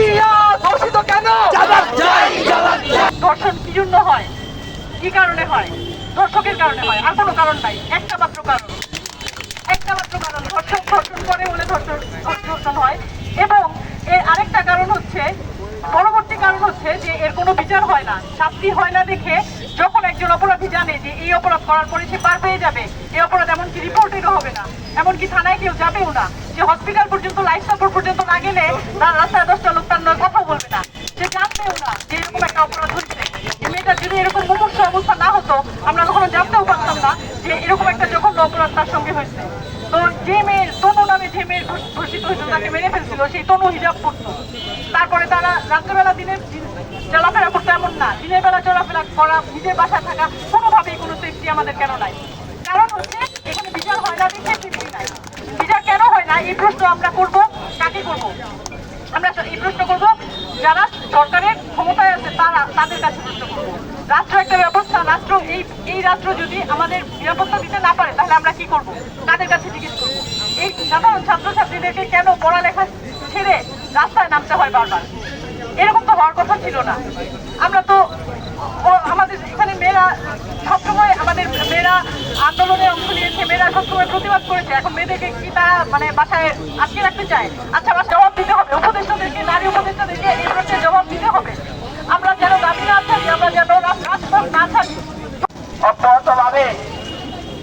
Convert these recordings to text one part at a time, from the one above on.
চাই রাশিয়া কেন? জবাব চাই জবাব চাই। ধর্ষণ কি জন্য হয়? কি কারণে হয়? ধর্ষকের কারণে হয় আর কোনো কারণ নাই। একটা মাত্র কারণ। একটা মাত্র কারণ ধর্ষণ ধর্ষণ করে বলে ধর্ষণ ধর্ষণ হয়। এবং এর আরেকটা কারণ হচ্ছে পরবর্তী কারণ হচ্ছে যে এর কোনো বিচার হয় না। শাস্তি হয় না দেখে যখন একজন অপরাধী জানে যে এই অপরাধ করার পরে সে পার পেয়ে যাবে এই অপরাধ এমনকি রিপোর্টেরও হবে না। এমনকি থানায় কেউ যাবেও না। যে হসপিটাল পর্যন্ত লাইফ সাপোর্ট পর্যন্ত না গেলে তার রাস্তায় দশটা লোক তার নয়, কথা বলবে না। সে জানবেও না যে এরকম একটা অপরাধ হচ্ছে এই মেয়েটার যদি এরকম মুমূর্ষ অবস্থা না হতো, আমরা কখনো জানতেও পারতাম না যে এরকম একটা জঘন্য অপরাধ তার সঙ্গে হয়েছে। তো যে মেয়ের তনু নামে যে মেয়ের ধর্ষিত হয়েছিল, তাকে মেরে ফেলছিল, সেই তনু হিজাব করতো তারপরে তারা রাত্রেবেলা দিনে চলাফেরা করতো, এমন না। দিনের বেলা চলাফেরা করা, নিজের বাসায় থাকা, কোনোভাবেই কোনো সেফটি আমাদের কেন নাই। কারণ হচ্ছে, এখানে বিচার হয় না দেখে সেফটি নাই বিচার কেন হয় না এই প্রশ্ন আমরা করব, কাকে করব? আমরা এই প্রশ্ন করব, যারা সরকারের ক্ষমতায় আছে, তারা তাদের কাছে প্রশ্ন করব। রাষ্ট্র একটা ব্যবস্থা, রাষ্ট্র, এই এই রাষ্ট্র যদি আমাদের নিরাপত্তা দিতে না পারে, তাহলে আমরা কি করব? তাদের কাছে জিজ্ঞেস করব। এই সাধারণ ছাত্রছাত্রীদেরকে কেন পড়ালেখা ছেড়ে রাস্তায় নামতে হয় বারবার? এরকম তো হওয়ার কথা ছিল না। আমরা তো ও- আমাদের এখানে মেয়েরা সবসময় আমাদের মেয়েরা আন্দোলনে অংশ নিয়েছে, মেয়েরা সবসময় প্রতিবাদ করেছে। এখন মেয়েদেরকে কি তারা মানে বাসায় আটকে রাখতে চায়? আচ্ছা বাসায় জবাব দিতে হবে। উপদেষ্টাদেরকে, নারী উপদেষ্টাদেরকে এই প্রশ্নের জবাব দিতে হবে। আমরা যেন দাবি না থাকি, আমরা যেন রাজ- রাজপথ না থাকি। অব্যাহতভাবে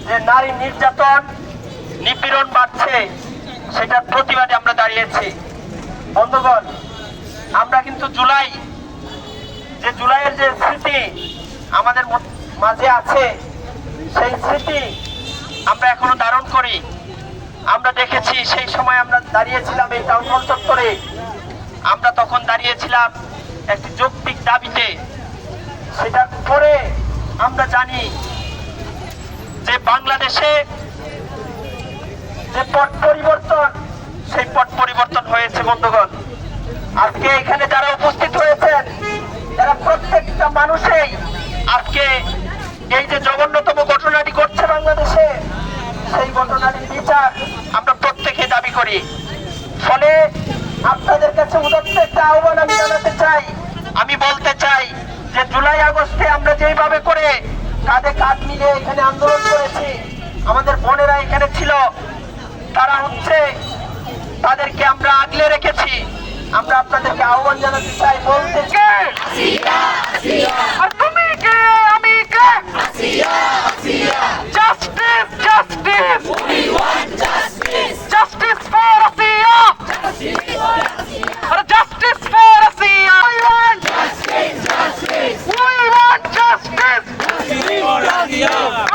যে নারী নির্যাতন, নিপীড়ন বাড়ছে, সেটার প্রতিবাদে আমরা দাঁড়িয়েছি। বন্ধুগণ, আমরা কিন্তু জুলাই, যে জুলাইয়ের যে স্মৃতি আমাদের মাঝে আছে সেই স্মৃতি আমরা এখনও ধারণ করি। আমরা দেখেছি সেই সময় আমরা দাঁড়িয়েছিলাম এই টাউন হল চত্বরে। আমরা তখন দাঁড়িয়েছিলাম একটি যৌক্তিক দাবিতে। সেটার পরে আমরা জানি যে বাংলাদেশে যে পট পরিবর্তন, সেই পট পরিবর্তন হয়েছে বন্ধুগণ। আজকে এখানে যারা উপস্থিত হয়েছেন তারা প্রত্যেকটা মানুষেই আজকে এই যে জঘন্যতম ঘটনাটি ঘটছে বাংলাদেশে সেই ঘটনাটির বিচার আমরা প্রত্যেকে দাবি করি। ফলে আপনাদের কাছে উদত্ত একটা আহ্বান আমি জানাতে চাই। আমি বলতে চাই যে জুলাই আগস্টে আমরা যেইভাবে করে কাঁধে কাঁধ মিলিয়ে এখানে আন্দোলন করেছি আমাদের বোনেরা এখানে ছিল তারা হচ্ছে তাদেরকে আমরা আগলে রেখেছি। আমরা আপনাদেরকে আহ্বান জানাতে চাই বলতে চাই। 一。